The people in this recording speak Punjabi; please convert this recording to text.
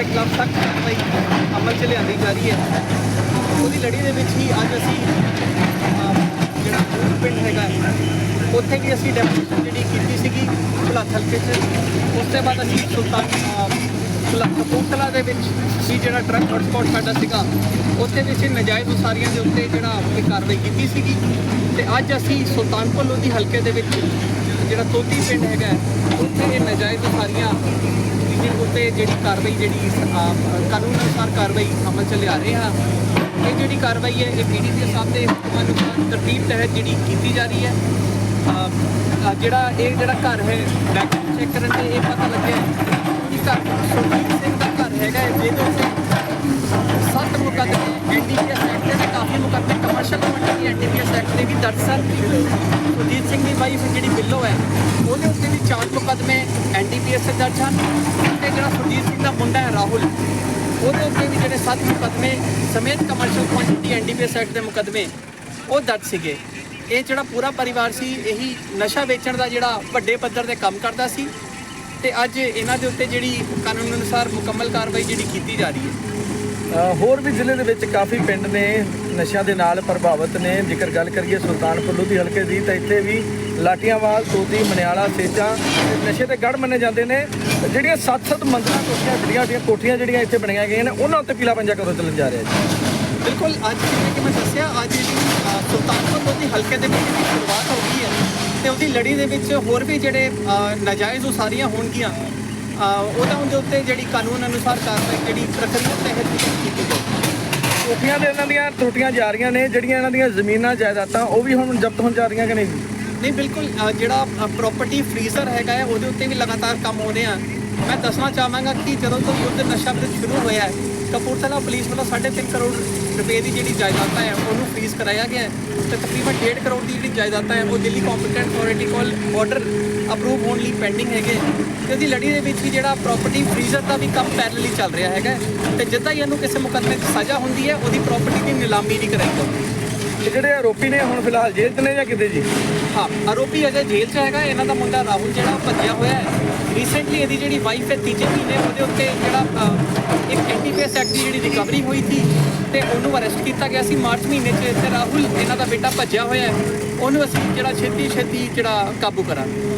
ਦੇ ਖਿਲਾਫ ਸਖਤ ਕਾਰਵਾਈ ਅਮਲ 'ਚ ਲਿਆਂਦੀ ਜਾ ਰਹੀ ਹੈ। ਉਹਦੀ ਲੜੀ ਦੇ ਵਿੱਚ ਹੀ ਅੱਜ ਅਸੀਂ ਜਿਹੜਾ ਹੋਰ ਪਿੰਡ ਹੈਗਾ, ਉੱਥੇ ਵੀ ਅਸੀਂ ਡੈਪੂਟੇਸ਼ਨ ਜਿਹੜੀ ਕੀਤੀ ਸੀਗੀ ਭੁਲੱਥ ਹਲਕੇ 'ਚ। ਉਸ ਤੋਂ ਬਾਅਦ ਅਸੀਂ ਸੁਲਤਾਨ ਕਪੂਰਥਲਾ ਦੇ ਵਿੱਚ ਸੀ ਜਿਹੜਾ ਟਰੱਕ ਹੌਟਸਪੌਟ ਸਾਡਾ ਸੀਗਾ, ਉੱਥੇ ਵੀ ਅਸੀਂ ਨਜਾਇਜ਼ ਉਸਾਰੀਆਂ ਦੇ ਉੱਤੇ ਜਿਹੜਾ ਆਪਣੀ ਕਾਰਵਾਈ ਕੀਤੀ ਸੀਗੀ। ਤੇ ਅੱਜ ਅਸੀਂ ਸੁਲਤਾਨਪੁਰ ਲੋਧੀ ਹਲਕੇ ਦੇ ਵਿੱਚ ਜਿਹੜਾ ਤੋਤੀ ਪਿੰਡ ਹੈਗਾ, ਉੱਥੇ ਇਹ ਨਜਾਇਜ਼ ਉਸਾਰੀਆਂ ਜਿਹਦੇ ਉੱਤੇ ਜਿਹੜੀ ਕਾਰਵਾਈ ਜਿਹੜੀ ਕਾਨੂੰਨ ਅਨੁਸਾਰ ਕਾਰਵਾਈ ਅਮਲ ਚ ਲਿਆ ਰਹੇ ਹਾਂ। ਇਹ ਜਿਹੜੀ ਕਾਰਵਾਈ ਹੈ, ਇਹ ਪੀਡੀਪੀ ਸਾਹਿਬ ਦੇ ਹੁਕਮਾਂ ਅਨੁਸਾਰ ਤਰਤੀਬ ਤਹਿਤ ਜਿਹੜੀ ਕੀਤੀ ਜਾ ਰਹੀ ਹੈ। ਜਿਹੜਾ ਇਹ ਜਿਹੜਾ ਘਰ ਹੈ ਬੈਕਗ੍ਰਾਉਂਡ ਚੈੱਕ ਕਰਨ ਤੇ ਇਹ ਪਤਾ ਲੱਗਿਆ ਕਿ ਘਰ ਸੁਖਜੀਤ ਸਿੰਘ ਦਾ ਘਰ ਹੈਗਾ ਜਿਹਦੇ ਉੱਤੇ ਸੱਤ ਮੁਕੱਦਮੇ ਐਨਡੀਪੀਐਸ ਐਕਟ ਦੇ ਕਾਫੀ ਮੁਕੱਦਮੇ ਕਮਰਸ਼ੀਅਲ ਕਮਿਟੀ ਐਨਡੀਪੀਐਸ ਐਕਟ ਦੇ ਵੀ ਦਰਜ ਸਨ। ਸੁਰਜੀਤ ਸਿੰਘ ਦੀ ਵਾਈਫ ਜਿਹੜੀ ਬਿੱਲੋ ਹੈ, ਉਹਦੇ ਉੱਤੇ ਵੀ ਚਾਰ ਮੁਕੱਦਮੇ ਐਨਡੀਪੀਐਸ ਦੇ ਦਰਜ ਹਨ। ਤੇ ਜਿਹੜਾ ਸੁਰਜੀਤ ਸਿੰਘ ਦਾ ਮੁੰਡਾ ਹੈ ਰਾਹੁਲ, ਉਹਦੇ ਉੱਤੇ ਵੀ ਜਿਹੜੇ ਸੱਤ ਮੁਕੱਦਮੇ ਸਮੇਤ ਕਮਰਸ਼ੀਅਲ ਕੁਆਂਟੀਟੀ ਐਨਡੀਪੀਐਸ ਐਕਟ ਦੇ ਮੁਕੱਦਮੇ ਉਹ ਦਰਜ ਸੀਗੇ। ਇਹ ਜਿਹੜਾ ਪੂਰਾ ਪਰਿਵਾਰ ਸੀ, ਇਹੀ ਨਸ਼ਾ ਵੇਚਣ ਦਾ ਜਿਹੜਾ ਵੱਡੇ ਪੱਧਰ ਤੇ ਕੰਮ ਕਰਦਾ ਸੀ। ਤੇ ਅੱਜ ਇਹਨਾਂ ਦੇ ਉੱਤੇ ਜਿਹੜੀ ਕਾਨੂੰਨ ਅਨੁਸਾਰ ਮੁਕੰਮਲ ਕਾਰਵਾਈ ਜਿਹੜੀ ਕੀਤੀ ਜਾ ਰਹੀ ਹੈ। ਹੋਰ ਵੀ ਜ਼ਿਲ੍ਹੇ ਦੇ ਵਿੱਚ ਕਾਫੀ ਪਿੰਡ ਨੇ ਨਸ਼ਿਆਂ ਦੇ ਨਾਲ ਪ੍ਰਭਾਵਿਤ ਨੇ। ਜੇਕਰ ਗੱਲ ਕਰੀਏ ਸੁਲਤਾਨਪੁਰ ਲੋਧੀ ਹਲਕੇ ਦੀ ਤਾਂ ਇੱਥੇ ਵੀ ਲਾਟੀਆਂਵਾਲ ਤੋਤੀ ਮਨਿਆਲਾ ਸੇਚਾ ਨਸ਼ੇ 'ਤੇ ਗੜ ਮੰਨੇ ਜਾਂਦੇ ਨੇ। ਜਿਹੜੀਆਂ ਸੱਤ-ਸੱਤ ਮੰਜ਼ਿਲਾਂ ਕੋਠੀਆਂ ਜਿਹੜੀਆਂ ਜਿਹੜੀਆਂ ਕੋਠੀਆਂ ਜਿਹੜੀਆਂ ਇੱਥੇ ਬਣੀਆਂ ਗਈਆਂ ਨੇ ਉਹਨਾਂ ਉੱਤੇ ਪੀਲਾ ਪੰਜਾ ਕਦੋਂ ਚੱਲਣ ਜਾ ਰਿਹਾ ਜੀ? ਬਿਲਕੁਲ ਅੱਜ ਜਿਵੇਂ ਕਿ ਮੈਂ ਦੱਸਿਆ ਅੱਜ ਜਿਹੜੀ ਸੁਲਤਾਨਪੁਰ ਲੋਧੀ ਹਲਕੇ ਦੇ ਵਿੱਚ ਦੀ ਸ਼ੁਰੂਆਤ ਹੋ ਗਈ ਹੈ ਤੇ ਉਹਦੀ ਲੜੀ ਦੇ ਵਿੱਚ ਹੋਰ ਵੀ ਜਿਹੜੇ ਅ, ਨਾਜਾਇਜ਼ ਉਸਾਰੀਆਂ ਹੋਣਗੀਆਂ। ਉਹਦਾ ਉਹਦੇ ਉੱਤੇ ਜਿਹੜੀ ਕਾਨੂੰਨ ਅਨੁਸਾਰ ਕਾਰਵਾਈ ਜਿਹੜੀ ਪ੍ਰਕਿਰਿਆ ਤਹਿਤ ਕੀਤੀ ਜਾਊਗੀ ਕੋਠੀਆਂ ਦੇ ਇਹਨਾਂ ਦੀਆਂ ਤਰੁੱਟੀਆਂ ਜਾ ਰਹੀਆਂ ਨੇ ਜਿਹੜੀਆਂ ਇਹਨਾਂ ਦੀਆਂ ਜ਼ਮੀਨਾਂ ਜਾਇਦਾਦਾਂ ਉਹ ਵੀ ਹੁਣ ਜ਼ਬਤ ਹੋਣ ਜਾ ਰਹੀਆਂ ਕਿ ਨਹੀਂ? ਨਹੀਂ ਬਿਲਕੁਲ ਅ, ਜਿਹੜਾ ਪ੍ਰਾਪਰਟੀ ਫਰੀਜ਼ਰ ਹੈਗਾ ਹੈ ਉਹਦੇ ਉੱਤੇ ਵੀ ਲਗਾਤਾਰ ਕੰਮ ਹੋ ਰਹੇ ਆ। ਮੈਂ ਦੱਸਣਾ ਚਾਹਾਂਗਾ ਕਿ ਜਦੋਂ ਤੋਂ ਯੁੱਧ ਨਸ਼ਾ ਵਿਰੁੱਧ ਸ਼ੁਰੂ ਹੋਇਆ ਹੈ, ਕਪੂਰਥਲਾ ਪੁਲਿਸ ਵੱਲੋਂ 3.5 ਕਰੋੜ ਰੁਪਏ ਦੀ ਜਿਹੜੀ ਜਾਇਦਾਦਾਂ ਹੈ, ਉਹਨੂੰ ਫਰੀਜ਼ ਕਰਾਇਆ ਗਿਆ ਹੈ। ਤੇ ਤਕਰੀਬਨ 1.5 ਕਰੋੜ ਦੀ ਜਿਹੜੀ ਜਾਇਦਾਦਾਂ ਹੈ, ਉਹ ਦਿੱਲੀ ਕੰਪੀਟੈਂਟ ਅਥਾਰਟੀ ਕੋਲ ਆਰਡਰ ਅਪਰੂਵ ਹੋਣ ਲਈ ਪੈਂਡਿੰਗ ਹੈਗੇ ਤੇ ਉਹਦੀ ਲੜੀ ਦੇ ਵਿੱਚ ਹੀ ਜਿਹੜਾ ਪ੍ਰਾਪਰਟੀ ਫਰੀਜ਼ਰ ਦਾ ਵੀ ਕੰਮ ਪੈਰਲਲੀ ਚੱਲ ਰਿਹਾ ਹੈਗਾ ਤੇ ਜਿੱਦਾਂ ਹੀ ਇਹਨੂੰ ਕਿਸੇ ਮੁਕੱਦਮੇ 'ਚ ਸਜ਼ਾ ਹੁੰਦੀ ਹੈ, ਉਹਦੀ ਪ੍ਰਾਪਰਟੀ ਦੀ ਨਿਲਾਮੀ ਨਹੀਂ ਕਰਾਈ ਜਾਂਦੀ ਤੇ ਜਿਹੜੇ ਆਰੋਪੀ ਨੇ ਹੁਣ ਫਿਲਹਾਲ ਜੇਲ੍ਹ 'ਚ ਨੇ ਜਾਂ ਕਿਤੇ ਜੀ? ਹਾਂ, ਆਰੋਪੀ ਅਜੇ ਜੇਲ੍ਹ 'ਚ ਹੈਗਾ, ਇਹਨਾਂ ਦਾ ਮੁੰਡਾ ਰਾਹੁਲ ਜਿਹੜਾ ਉਹ ਭੱਜਿਆ ਹੋਇਆ ਹੈ। ਰੀਸੈਂਟਲੀ ਇਹਦੀ ਜਿਹੜੀ ਵਾਈਫ ਹੈ ਤੀਜੇ ਮਹੀਨੇ ਉਹਦੇ ਉੱਤੇ ਜਿਹੜਾ ਇੱਕ ਐਨਡੀਪੀਐਸ ਐਕਟ ਦੀ ਜਿਹੜੀ ਰਿਕਵਰੀ ਹੋਈ ਸੀ ਤੇ ਉਹਨੂੰ ਅਰੈਸਟ ਕੀਤਾ ਗਿਆ ਸੀ ਮਾਰਚ ਮਹੀਨੇ 'ਚ ਤੇ ਰਾਹੁਲ, ਇਹਨਾਂ ਦਾ ਬੇਟਾ ਭੱਜਿਆ ਹੋਇਆ ਹੈ। ਉਹਨੂੰ ਅਸੀਂ ਜਿਹੜਾ ਛੇਤੀ ਛੇਤੀ ਜਿਹੜਾ ਕਾਬੂ ਕਰਾਂਗੇ।